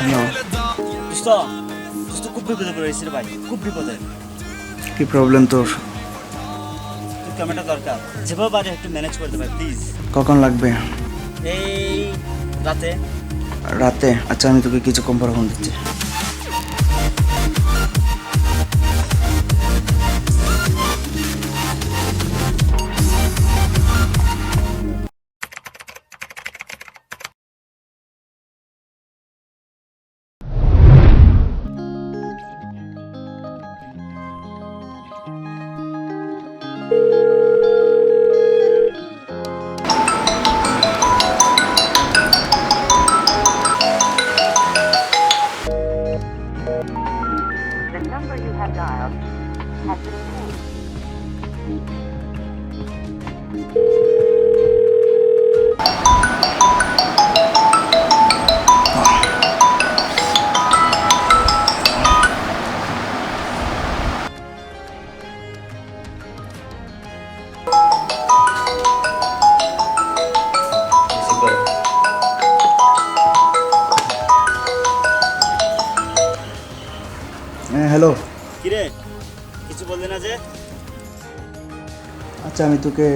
দোস্ত দোস্ত খুব বিপদে পড়েছি রে ভাই খুব বিপদে কি প্রবলেম তোর ক্যামেরাটা দরকার যেভাবে পারে একটু ম্যানেজ করে দে ভাই প্লিজ কখন লাগবে এই রাতে রাতে আচ্ছা আমি তোকে কিছু পরে ফোন দিচ্ছি হ্যালো। কিরে? কিছু বললি না যে? আচ্ছা আমি তোকে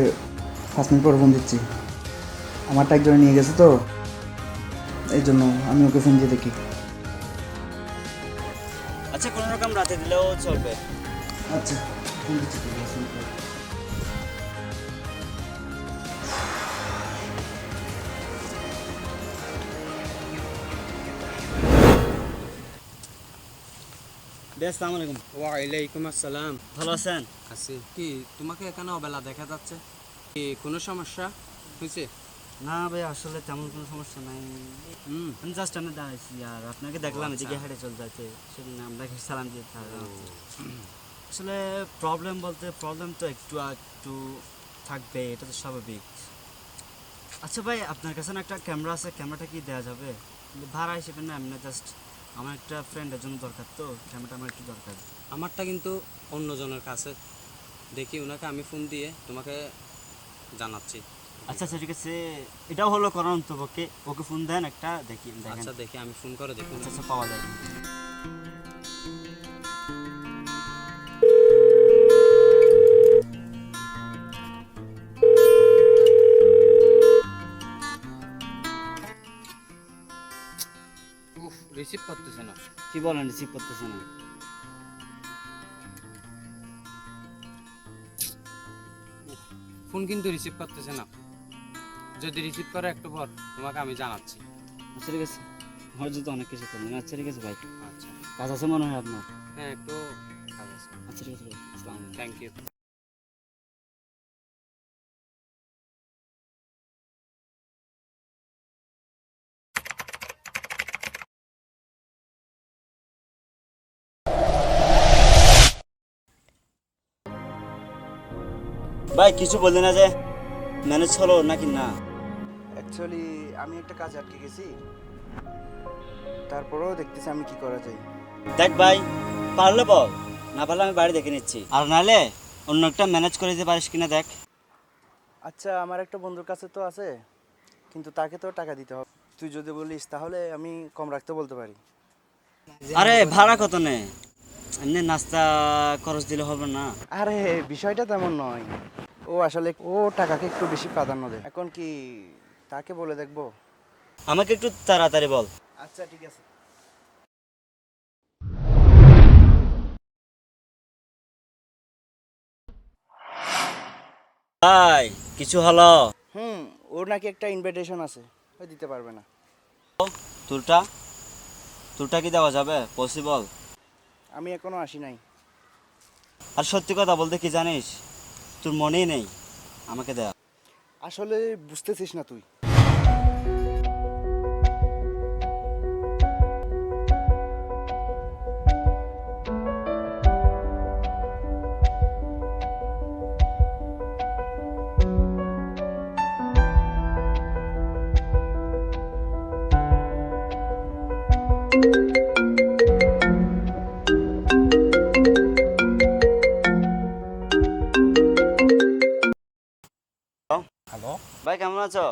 পাঁচ মিনিট পরে ফোন দিচ্ছি। আমারটা একজনে নিয়ে গেছে তো। এই জন্য আমি ওকে ফোন দিয়ে দেখি। আচ্ছা কোনো রকম রাতে দিলেও চলবে। আচ্ছা ফোন দিচ্ছি তোকে, পাঁচ মিনিট পরে। বেশ সালাম আলাইকুম। ওয়ালাইকুম আসসালাম। ভালো আছেন? আছি। কি তোমাকে এখানে অবেলা দেখা যাচ্ছে? কি কোনো সমস্যা হয়েছে? না ভাই আসলে তেমন কোনো সমস্যা নাই। হুম। আমি জাস্ট আমি দাঁড়াইছি আর আপনাকে দেখলাম এদিকে হেঁটে চলে যাচ্ছে। সেদিন আপনাকে সালাম দিয়ে আসলে প্রবলেম বলতে প্রবলেম তো একটু একটু থাকবে এটা তো স্বাভাবিক। আচ্ছা ভাই আপনার কাছে না একটা ক্যামেরা আছে? ক্যামেরাটা কি দেওয়া যাবে? ভাড়া হিসেবে না এমনি জাস্ট আমার একটা ফ্রেন্ডের জন্য দরকার তো ক্যামেরাটা আমার একটু দরকার। আমারটা কিন্তু অন্যজনের কাছে। দেখি ওনাকে আমি ফোন দিয়ে তোমাকে জানাচ্ছি। আচ্ছা আচ্ছা ঠিক আছে। এটাও হলো করার অন্তপক্ষে ওকে ফোন দেন একটা দেখি আচ্ছা দেখি আমি ফোন করে দেখুন আচ্ছা আচ্ছা পাওয়া যায়। রিসিভ করতেছে না। কি বলেন রিসিভ করতেছে না? ফোন কিন্তু রিসিভ করতেছে না। যদি রিসিভ করে একটু পর তোমাকে আমি জানাচ্ছি। আচ্ছা ঠিক আছে। হয়তো তো অনেক কিছু করলেন আচ্ছা ঠিক আছে ভাই? আচ্ছা। কাজ আছে মনে হয় আপনার? হ্যাঁ একটু কাজ আছে। আচ্ছা ঠিক আছে ভাই। থ্যাংক ইউ ভাই কিছু বললি না যে ম্যানেজ হলো নাকি না? অ্যাকচুয়ালি আমি একটা কাজ আটকে গেছি। তারপরেও দেখতেছি আমি কি করা যায়। দেখ ভাই পারলে বল না পারলে আমি বাড়ি দেখে নিচ্ছি। আর নালে অন্য একটা ম্যানেজ করে দিতে পারিস কিনা দেখ। আচ্ছা আমার একটা বন্ধুর কাছে তো আছে কিন্তু তাকে তো টাকা দিতে হবে। তুই যদি বলিস তাহলে আমি কম রাখতে বলতে পারি। আরে ভাড়া কত নে? এমনি নাস্তা খরচ দিলে হবে না। আরে বিষয়টা তেমন নয়। ও আসলে ও টাকাকে একটু বেশি প্রাধান্য দেয়। এখন কি তাকে বলে দেখব? আমাকে একটু তাড়াতাড়ি বল। আচ্ছা ঠিক আছে। ভাই কিছু হলো? হুম ওর নাকি একটা ইনভিটেশন আছে। ও দিতে পারবে না। তোরটা তোরটা কি দেওয়া যাবে? পসিবল আমি এখনও আসি নাই। আর সত্যি কথা বলতে কি জানিস? তোর মনেই নেই? আমাকে দেয়া আসলে বুঝতেছিস না তুই। ভাই কেমন আছো?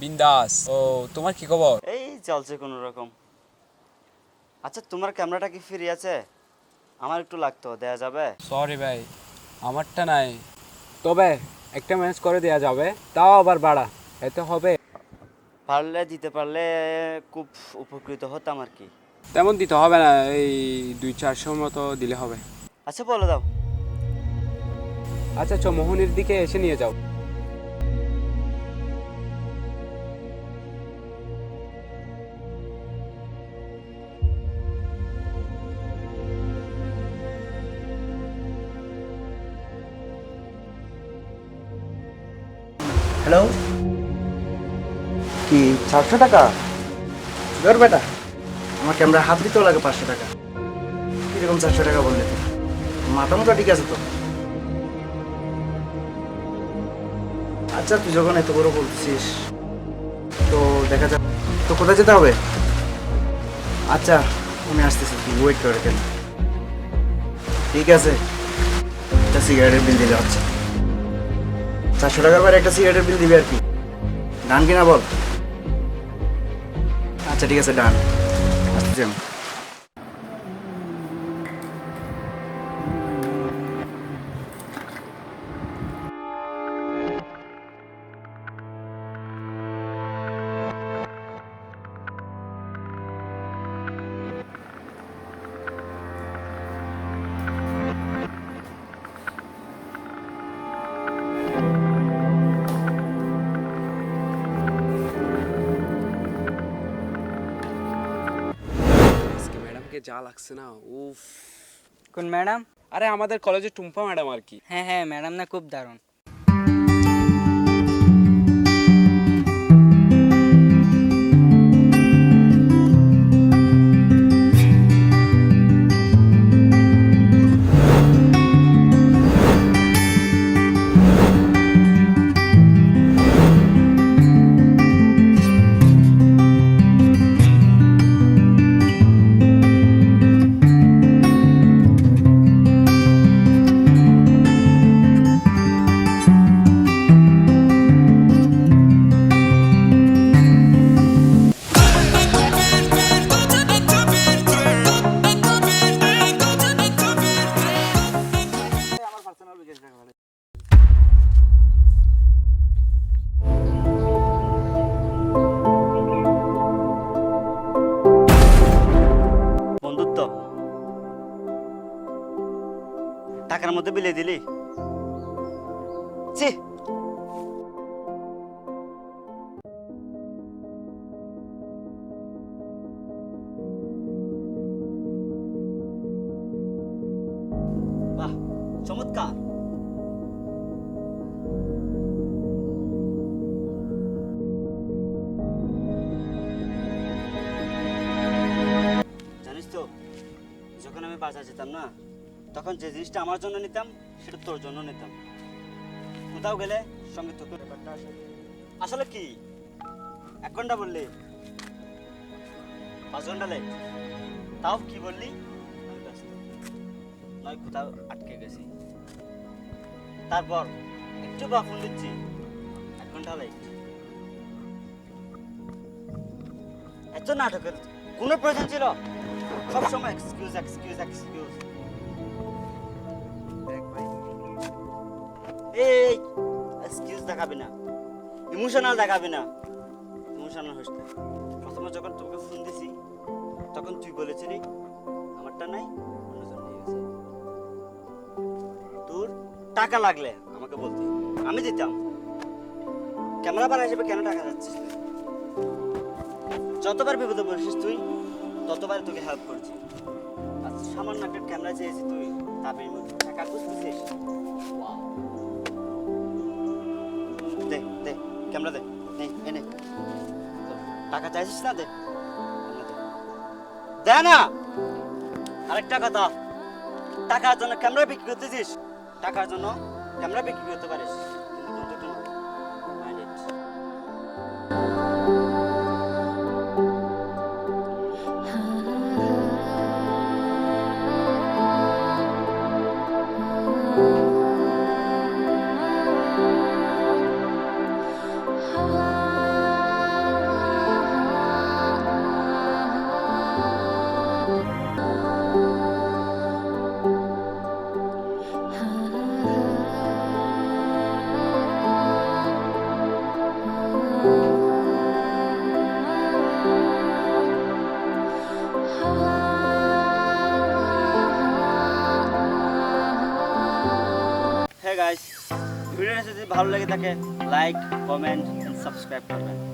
বিন্দাস। ও তোমার কি খবর? এই চলছে কোনো রকম। আচ্ছা তোমার ক্যামেরাটা কি ফ্রি আছে? আমার একটু লাগতো দেয়া যাবে? সরি ভাই আমারটা নাই। তবে একটা ম্যানেজ করে দেওয়া যাবে তাও আবার বাড়া এতে হবে। পারলে দিতে পারলে খুব উপকৃত হতাম আর কি। তেমন দিতে হবে না এই দুই চারশোর মতো দিলে হবে। আচ্ছা বলে দাও। আচ্ছা চ মোহনের দিকে এসে নিয়ে যাও। হ্যালো? কি চারশো টাকা? ধর বেটা আমার ক্যামেরা হাত দিতেও লাগে পাঁচশো টাকা। কীরকম চারশো টাকা বললে মাথা মোটা ঠিক আছে তো? আচ্ছা তুই যখন এত বড় বলছিস তো দেখা যাক তো কোথায় যেতে হবে? আচ্ছা আমি আসতেছি তুই ওয়েট করে কেন ঠিক আছে। একটা সিগারেটের বিল দিলে আচ্ছা চারশো টাকার পরে একটা সিগারেটের বিল দিবি আর কি। ডান কিনা বল? আচ্ছা ঠিক আছে, ডান। আসতেছি যা লাগছে না উফ। কোন ম্যাডাম? আরে আমাদের কলেজে টুম্পা ম্যাডাম আর কি। হ্যাঁ হ্যাঁ ম্যাডাম না খুব দারুণ। টাকার মধ্যে বিলিয়ে দিলি ছি বাহ চমৎকার জানিস তো যখন আমি বাজার যেতাম না তখন যে জিনিসটা আমার জন্য নিতাম, সেটা তোর জন্য নিতাম। কোথাও গেলে সঙ্গে তোকে ব্যাপারটা আসে আসলে কি? এক ঘণ্টা বললি? পাঁচ ঘণ্টা লেট তাও কি বললি? নয়, কোথাও আটকে গেছি। তারপর একটু বা ফোন দিচ্ছি। এক ঘণ্টা লেট এত নাটকের কোনো প্রয়োজন ছিল? সবসময় এক্সকিউজ এক্সকিউজ এক্সকিউজ এই এক্সকিউজ দেখাবি না। ইমোশনাল দেখাবি না। ইমোশনাল হোস প্রথমে যখন তোকে ফোন দিছি, তখন তুই বলেছিলি, আমারটা নাই, অন্যজন নিয়ে গেছে। তোর টাকা লাগলে আমাকে বলতি। আমি দিতাম। ক্যামেরা বাড়া হিসেবে কেন টাকা যাচ্ছিস যতবার বিপদে পড়েছিস তুই, ততবার তোকে হেল্প করছি। আর সামান্য একটা ক্যামেরা চেয়েছি তুই, তাপের মধ্যে টাকা খুঁজতেছিস ক্যামেরা দে। নে এনে টাকা চাইছিস না দে। দে। না। আরেকটা কথা। টাকার জন্য ক্যামেরা বিক্রি করতেছিস। টাকার জন্য ক্যামেরা বিক্রি করতে পারিস। ভালো লাগে থাকে লাইক কমেন্ট সাবস্ক্রাইব করবেন।